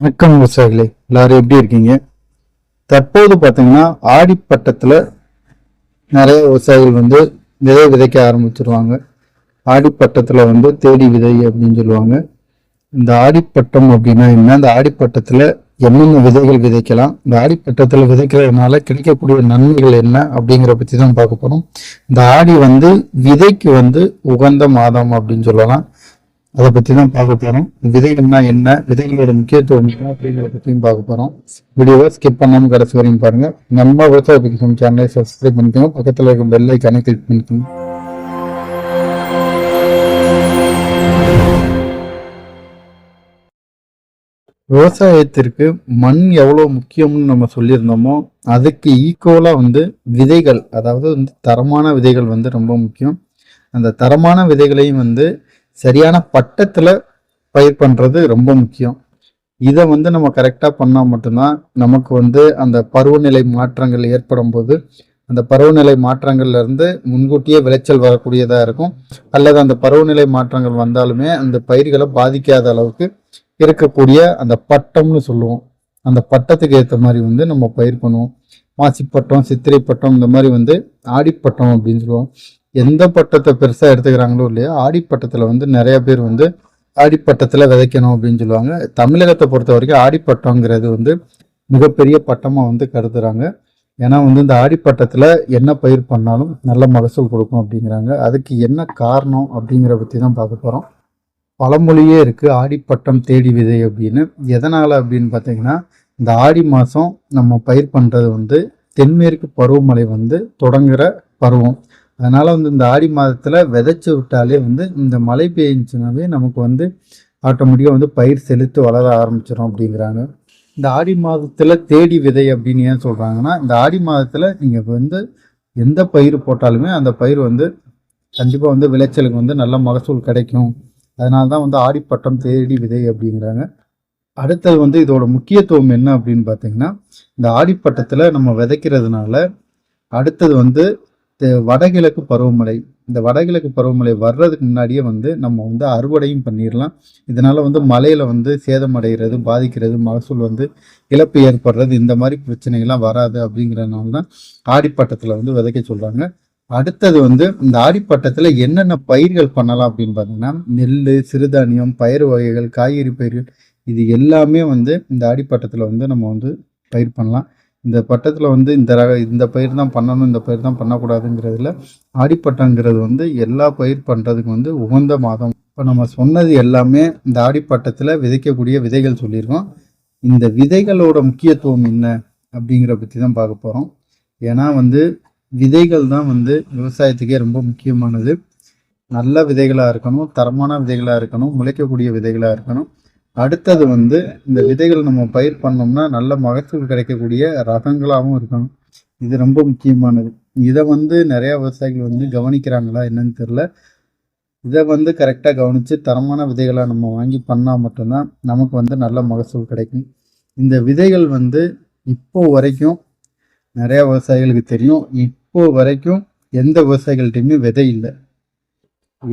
வணக்கம் விவசாயிகளே எல்லாரும் எப்படி இருக்கீங்க? தற்போது பார்த்தீங்கன்னா ஆடிப்பட்டத்தில் நிறைய விவசாயிகள் வந்து விதை விதைக்க ஆரம்பிச்சிருவாங்க. ஆடிப்பட்டத்தில் வந்து தேடி விதை அப்படின்னு சொல்லுவாங்க. இந்த ஆடிப்பட்டம் அப்படின்னா என்ன? இந்த ஆடிப்பட்டத்தில் என்னென்ன விதைகள் விதைக்கலாம்? இந்த ஆடிப்பட்டத்தில் விதைக்கிறதுனால கிடைக்கக்கூடிய நன்மைகள் என்ன? அப்படிங்கிற பற்றி தான் பார்க்க போகிறோம் இந்த ஆடி வந்து விதைக்கு வந்து உகந்த மாதம் அப்படின்னு சொல்லலாம். அதை பற்றி தான் பார்க்க போகிறோம் விதைகள்னா என்ன? விதைகளோட முக்கியத்துவம் என்ன? அப்படிங்கிறத பற்றியும் பார்க்க போகிறோம் வீடியோவை ஸ்கிப் பண்ணாமல் கடைசி வரையும் பாருங்க. நம்ம விவசாய பிடிக்கும் சேனலை சப்ஸ்கிரைப் பண்ணிக்கோங்க. பக்கத்தில் இருக்கும் பெல்லை ஐக்கானை கிளிக் பண்ணிக்கோங்க. விவசாயத்திற்கு மண் எவ்வளோ முக்கியம்னு நம்ம சொல்லியிருந்தோமோ அதுக்கு ஈக்குவலாக வந்து விதைகள் அதாவது வந்து தரமான விதைகள் வந்து ரொம்ப முக்கியம். அந்த தரமான விதைகளையும் வந்து சரியான பட்டத்தில் பயிர் பண்ணுறது ரொம்ப முக்கியம். இதை வந்து நம்ம கரெக்டாக பண்ணால் மட்டும்தான் நமக்கு வந்து அந்த பருவநிலை மாற்றங்கள் ஏற்படும் போது அந்த பருவநிலை மாற்றங்கள்லேருந்து முன்கூட்டியே விளைச்சல் வரக்கூடியதாக இருக்கும். அல்லது அந்த பருவநிலை மாற்றங்கள் வந்தாலுமே அந்த பயிர்களை பாதிக்காத அளவுக்கு இருக்கக்கூடிய அந்த பட்டம்னு சொல்லுவோம். அந்த பட்டத்துக்கு ஏற்ற மாதிரி வந்து நம்ம பயிர் பண்ணுவோம். மாசிப்பட்டம் சித்திரை பட்டம் இந்த மாதிரி வந்து ஆடிப்பட்டம் அப்படின்னு சொல்லுவோம். எந்த பட்டத்தை பெருசாக எடுத்துக்கிறாங்களோ இல்லையா ஆடிப்பட்டத்தில் வந்து நிறைய பேர் வந்து ஆடிப்பட்டத்தில் விதைக்கணும் அப்படின்னு சொல்லுவாங்க. தமிழகத்தை பொறுத்த வரைக்கும் ஆடிப்பட்டங்கிறது வந்து மிகப்பெரிய பட்டமாக வந்து கருதுறாங்க. ஏன்னா வந்து இந்த ஆடிப்பட்டத்தில் என்ன பயிர் பண்ணாலும் நல்ல மகசூல் கொடுக்கும் அப்படிங்கிறாங்க. அதுக்கு என்ன காரணம் அப்படிங்கிற பற்றி தான் பார்க்க போகிறோம் பழமொழியே இருக்குது ஆடிப்பட்டம் தேடி விதை அப்படின்னு. எதனால் அப்படின்னு பார்த்தீங்கன்னா இந்த ஆடி மாதம் நம்ம பயிர் பண்ணுறது வந்து தென்மேற்கு பருவமழை வந்து தொடங்குகிற பருவம். அதனால் வந்து இந்த ஆடி மாதத்தில் விதைச்சி விட்டாலே வந்து இந்த மழை பெய்ஞ்சுனாவே நமக்கு வந்து ஆட்டோமேட்டிக்காக வந்து பயிர் செலுத்து வளர ஆரம்பிச்சிடும் அப்படிங்கிறாங்க. இந்த ஆடி மாதத்தில் தேடி விதை அப்படின்னு ஏன் சொல்கிறாங்கன்னா இந்த ஆடி மாதத்தில் நீங்கள் வந்து எந்த பயிர் போட்டாலுமே அந்த பயிர் வந்து கண்டிப்பாக வந்து விளைச்சலுக்கு வந்து நல்ல மகசூல் கிடைக்கும். அதனால தான் வந்து ஆடிப்பட்டம் தேடி விதை அப்படிங்கிறாங்க. அடுத்தது வந்து இதோட முக்கியத்துவம் என்ன அப்படின்னு பார்த்தீங்கன்னா இந்த ஆடிப்பட்டத்தில் நம்ம விதைக்கிறதுனால அடுத்தது வந்து வடகிழக்கு பருவமழை இந்த வடகிழக்கு பருவமழை வர்றதுக்கு முன்னாடியே வந்து நம்ம வந்து அறுவடையும் பண்ணிடலாம் இதனால் வந்து மலையில் வந்து சேதமடைகிறது பாதிக்கிறது மகசூல் வந்து இழப்பு ஏற்படுறது இந்த மாதிரி பிரச்சனைகள்லாம் வராது அப்படிங்கிறதுனால தான் ஆடிப்பட்டத்தில் வந்து விதைக்க சொல்கிறாங்க அடுத்தது வந்து இந்த ஆடிப்பட்டத்தில் என்னென்ன பயிர்கள் பண்ணலாம் அப்படின்னு பார்த்தீங்கன்னா நெல் சிறுதானியம் பயிர் வகைகள் காய்கறி பயிர்கள் இது எல்லாமே வந்து இந்த ஆடிப்பட்டத்தில் வந்து நம்ம வந்து பயிர் பண்ணலாம். இந்த பட்டத்தில் வந்து இந்த ரக இந்த பயிர் தான் பண்ணணும் இந்த பயிர் தான் பண்ணக்கூடாதுங்கிறதுல ஆடிப்பட்டங்கிறது வந்து எல்லா பயிர் பண்ணுறதுக்கு வந்து உகந்த மாதம். இப்போ நம்ம சொன்னது எல்லாமே இந்த ஆடிப்பட்டத்தில் விதைக்கக்கூடிய விதைகள் சொல்லியிருக்கோம். இந்த விதைகளோட முக்கியத்துவம் என்ன அப்படிங்கிற பற்றி தான் பார்க்க போகிறோம் ஏன்னா வந்து விதைகள் தான் வந்து விவசாயத்துக்கே ரொம்ப முக்கியமானது. நல்ல விதைகளாக இருக்கணும் தரமான விதைகளாக இருக்கணும் முளைக்கக்கூடிய விதைகளாக இருக்கணும். அடுத்தது வந்து இந்த விதைகள் நம்ம பயிர் பண்ணோம்னா நல்ல மகசூல் கிடைக்கக்கூடிய ரகங்களாகவும் இருக்கும் இது ரொம்ப முக்கியமானது. இதை வந்து நிறைய விவசாயிகள் வந்து கவனிக்கிறாங்களா என்னன்னு தெரில இதை வந்து கரெக்டாக கவனித்து தரமான விதைகளை நம்ம வாங்கி பண்ணால் மட்டும்தான் நமக்கு வந்து நல்ல மகசூல் கிடைக்கும். இந்த விதைகள் வந்து இப்போ வரைக்கும் நிறையா விவசாயிகளுக்கு தெரியும். இப்போ வரைக்கும் எந்த விவசாயிகள்கிட்டையுமே விதை இல்லை.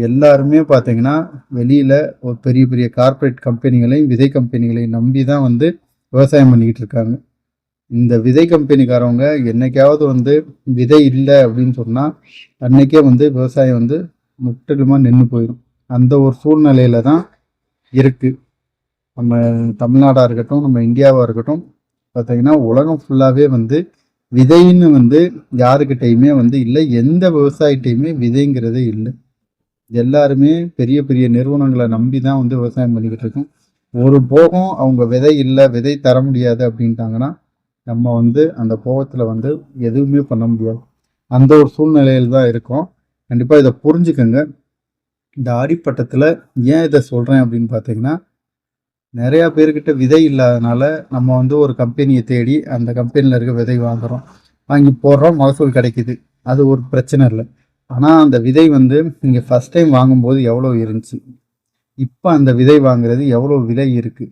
எல்லாருமே பார்த்தீங்கன்னா வெளியில் ஒரு பெரிய பெரிய கார்ப்பரேட் கம்பெனிகளையும் விதை கம்பெனிகளையும் நம்பி தான் வந்து விவசாயம் பண்ணிக்கிட்டு இருக்காங்க. இந்த விதை கம்பெனிக்காரவங்க என்னைக்காவது வந்து விதை இல்லை அப்படின்னு சொன்னால் அன்னைக்கே வந்து விவசாயம் வந்து முற்றிலுமாக நின்று போயிடும் அந்த ஒரு சூழ்நிலையில தான் இருக்குது நம்ம தமிழ்நாடாக இருக்கட்டும் நம்ம இந்தியாவாக இருக்கட்டும் பார்த்தீங்கன்னா உலகம் ஃபுல்லாகவே வந்து விதைன்னு வந்து யாருக்கிட்டையுமே வந்து இல்லை எந்த விவசாயிட்டையுமே விதைங்கிறதே இல்லை. எல்லாருமே பெரிய பெரிய நிறுவனங்களை நம்பி தான் வந்து விவசாயம் பண்ணிக்கிட்டு இருக்கோம். ஒரு போகம் அவங்க விதை இல்லை விதை தர முடியாது அப்படின்ட்டாங்கன்னா நம்ம வந்து அந்த போகத்தில் வந்து எதுவுமே பண்ண முடியாது. அந்த ஒரு சூழ்நிலையில் தான் இருக்கோம். கண்டிப்பாக இதை புரிஞ்சுக்கோங்க. இந்த ஆடிப்பட்டத்தில் ஏன் இதை சொல்கிறேன் அப்படின்னு பார்த்தீங்கன்னா நிறையா பேர்கிட்ட விதை இல்லாதனால நம்ம வந்து ஒரு கம்பெனியை தேடி அந்த கம்பெனியில் இருக்க விதை வாங்குறோம். வாங்கி போடுறோம் மகசூல் கிடைக்குது. அது ஒரு பிரச்சனை இல்லை. ஆனால் அந்த விதை வந்து நீங்கள் ஃபஸ்ட் டைம் வாங்கும்போது எவ்வளோ இருந்துச்சு? இப்போ அந்த விதை வாங்குறது எவ்வளோ விலை இருக்குது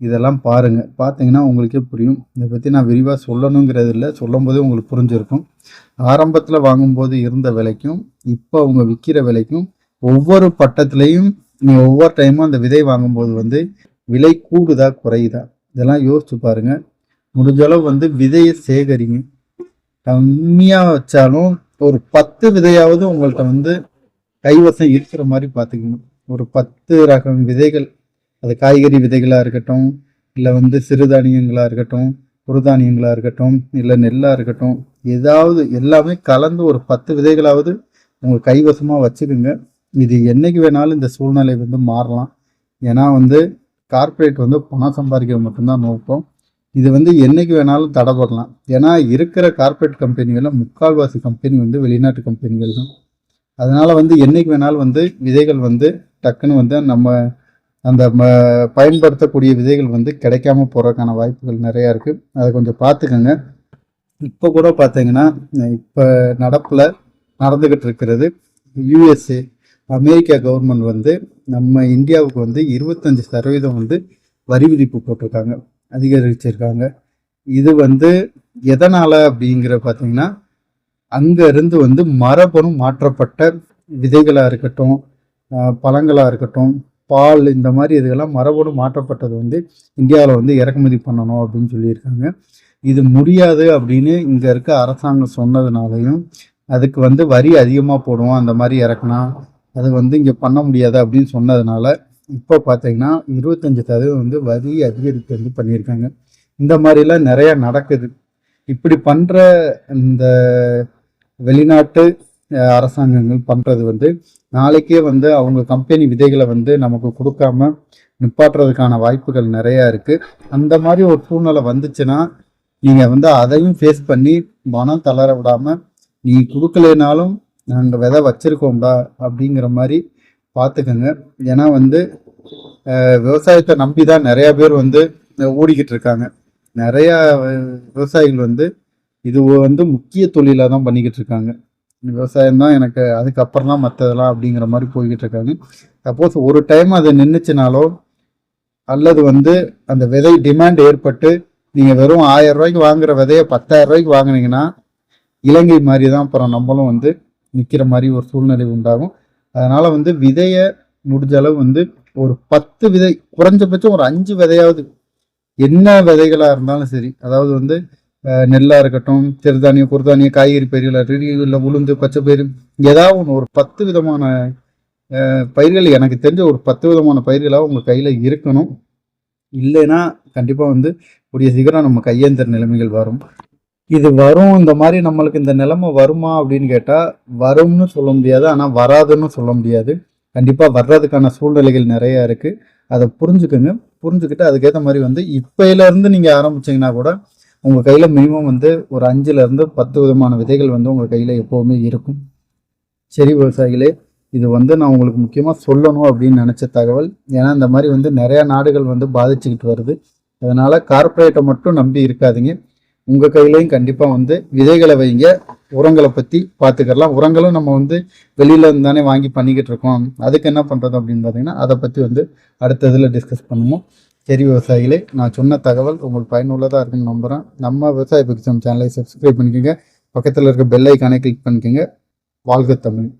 இதெல்லாம் பாருங்கள் பார்த்தீங்கன்னா உங்களுக்கே புரியும். இதை பற்றி நான் விரிவாக சொல்லணுங்கிறது இல்லை. சொல்லும் போதே உங்களுக்கு புரிஞ்சிருக்கும். ஆரம்பத்தில் வாங்கும்போது இருந்த விலைக்கும் இப்போ அவங்க விற்கிற விலைக்கும் ஒவ்வொரு பட்டத்துலேயும் நீங்கள் ஒவ்வொரு டைமும் அந்த விதை வாங்கும்போது வந்து விலை கூடுதா குறையுதா? இதெல்லாம் யோசிச்சு பாருங்க. முடிஞ்சளவு வந்து விதையை சேகரிங்க. கம்மியாக வச்சாலும் ஒரு பத்து விதையாவது உங்கள்கிட்ட வந்து கைவசம் இருக்கிற மாதிரி பார்த்துக்கணும். ஒரு பத்து ரகம் விதைகள் அது காய்கறி விதைகளாக இருக்கட்டும் இல்லை வந்து சிறுதானியங்களாக இருக்கட்டும் குறுதானியங்களாக இருக்கட்டும் இல்லை நெல்லாக இருக்கட்டும் ஏதாவது எல்லாமே கலந்து ஒரு பத்து விதைகளாவது உங்கள் கைவசமாக வச்சுக்கோங்க. இது என்றைக்கு வேணாலும் இந்த சூழ்நிலை வந்து மாறலாம். ஏன்னா வந்து கார்ப்பரேட் வந்து பணம் சம்பாதிக்க மட்டும்தான் நோக்கம். இது வந்து என்னைக்கு வேணாலும் தடைப்படலாம் ஏன்னா இருக்கிற கார்ப்பரேட் கம்பெனிகளில் முக்கால்வாசி கம்பெனி வந்து வெளிநாட்டு கம்பெனிகள் தான். அதனால் வந்து என்னைக்கு வேணாலும் வந்து விதைகள் வந்து டக்குன்னு வந்து நம்ம அந்த ம பயன்படுத்தக்கூடிய விதைகள் வந்து கிடைக்காம போகிறதுக்கான வாய்ப்புகள் நிறையா இருக்குது அதை கொஞ்சம் பார்த்துக்கோங்க. இப்போ கூட பார்த்தீங்கன்னா இப்போ நடப்பில் நடந்துக்கிட்டு இருக்கிறது யூஎஸ்ஏ அமெரிக்கா கவர்மெண்ட் வந்து நம்ம இந்தியாவுக்கு வந்து இருபத்தஞ்சி சதவீதம் வந்து வரி விதிப்பு போட்டிருக்காங்க. அதிகரிச்சிருக்காங்க. இது வந்து எதனால் அப்படிங்கிற பார்த்தீங்கன்னா அங்கேருந்து வந்து மரபணு மாற்றப்பட்ட விதைகளாக இருக்கட்டும் பழங்களாக இருக்கட்டும் பால் இந்த மாதிரி இதுகெல்லாம் மரபணு மாற்றப்பட்டது வந்து இந்தியாவில் வந்து இறக்குமதி பண்ணணும் அப்படின்னு சொல்லியிருக்காங்க. இது முடியாது அப்படின்னு இங்கே இருக்க அரசாங்கம் சொன்னதுனாலையும் அதுக்கு வந்து வரி அதிகமாக போடுவோம் அந்த மாதிரி இறக்குனா அது வந்து இங்கே பண்ண முடியாது அப்படின்னு சொன்னதுனால இப்போ பார்த்தீங்கன்னா இருபத்தஞ்சி சதவீதம் வந்து வரி அதிகரிப்பு வந்து பண்ணியிருக்காங்க. இந்த மாதிரிலாம் நிறையா நடக்குது. இப்படி பண்ணுற இந்த வெளிநாட்டு அரசாங்கங்கள் பண்ணுறது வந்து நாளைக்கே வந்து அவங்க கம்பெனி விதைகளை வந்து நமக்கு கொடுக்காம நிப்பாட்டுறதுக்கான வாய்ப்புகள் நிறையா இருக்குது அந்த மாதிரி ஒரு சூழ்நிலை வந்துச்சுன்னா நீங்கள் வந்து அதையும் ஃபேஸ் பண்ணி மனம் தளர விடாமல் நீ கொடுக்கலனாலும் நாங்கள் விதை வச்சுருக்கோம்டா அப்படிங்கிற மாதிரி பார்த்துக்கோங்க ஏன்னா வந்து விவசாயத்தை நம்பி தான் நிறையா பேர் வந்து ஓடிக்கிட்டு இருக்காங்க. நிறையா விவசாயிகள் வந்து இது வந்து முக்கிய தொழிலாக தான் பண்ணிக்கிட்டு இருக்காங்க. விவசாயம் தான் எனக்கு அதுக்கப்புறம் தான் மற்றதெல்லாம் அப்படிங்கிற மாதிரி போய்கிட்டு இருக்காங்க. சப்போஸ் ஒரு டைம் அது நின்றுச்சுனாலோ அல்லது வந்து அந்த விதை டிமாண்ட் ஏற்பட்டு நீங்கள் வெறும் ஆயிரம் ரூபாய்க்கு வாங்குற விதையை பத்தாயிரம் ரூபாய்க்கு வாங்கினீங்கன்னா இலங்கை மாதிரி தான் அப்புறம் நம்மளும் வந்து நிற்கிற மாதிரி ஒரு சூழ்நிலை உண்டாகும். அதனால் வந்து விதையை முடிஞ்ச அளவு வந்து ஒரு பத்து விதை குறைஞ்சபட்சம் ஒரு அஞ்சு விதையாவது என்ன விதைகளாக இருந்தாலும் சரி அதாவது வந்து நெல்லாக இருக்கட்டும் சிறுதானியம் குறுதானியம் காய்கறி பயிர்கள் இல்லை உளுந்து பச்சை பயிர் ஏதாவது ஒன்று ஒரு பத்து விதமான பயிர்கள் எனக்கு தெரிஞ்ச ஒரு பத்து விதமான பயிர்களாக உங்கள் கையில் இருக்கணும். இல்லைன்னா கண்டிப்பாக வந்து கூடிய சீக்கிரம் நம்ம கையேந்திர நிலைமைகள் வரும். இது வரும் இந்த மாதிரி நம்மளுக்கு இந்த நிலைமை வருமா அப்படின்னு கேட்டால் வரும்னு சொல்ல முடியாது ஆனால் வராதுன்னு சொல்ல முடியாது. கண்டிப்பாக வர்றதுக்கான சூழ்நிலைகள் நிறையா இருக்குது அதை புரிஞ்சுக்கோங்க. புரிஞ்சுக்கிட்டு அதுக்கேற்ற மாதிரி வந்து இப்போயிலேருந்து நீங்கள் ஆரம்பிச்சிங்கன்னா கூட உங்கள் கையில் மினிமம் வந்து ஒரு அஞ்சுலேருந்து பத்து விதமான விதைகள் வந்து உங்கள் கையில் எப்போவுமே இருக்கும். சரி விவசாயிகளே இது வந்து நான் உங்களுக்கு முக்கியமாக சொல்லணும் அப்படின்னு நினச்ச தகவல். ஏன்னா இந்த மாதிரி வந்து நிறையா நாடுகள் வந்து பாதிச்சுக்கிட்டு வருது. அதனால் கார்ப்பரேட்டை மட்டும் நம்பி இருக்காதிங்க. உங்கள் கையிலையும் கண்டிப்பாக வந்து விதைகளை வைங்க. உரங்களை பற்றி பார்த்துக்கலாம் உரங்களும் நம்ம வந்து வெளியில் இருந்து தானே வாங்கி பண்ணிக்கிட்டு இருக்கோம். அதுக்கு என்ன பண்ணுறது அப்படின்னு பார்த்தீங்கன்னா அதை பற்றி வந்து அடுத்த இதில் டிஸ்கஸ் பண்ணுவோம். சரி விவசாயிகளே நான் சொன்ன தகவல் உங்களுக்கு பயனுள்ளதாக இருக்குன்னு நம்புகிறேன் நம்ம விவசாய பிக்சம் சேனலை சப்ஸ்கிரைப் பண்ணிக்கோங்க. பக்கத்தில் இருக்க பெல் ஐக்கானே கிளிக் பண்ணிக்கோங்க. வாழ்க தமிழ்.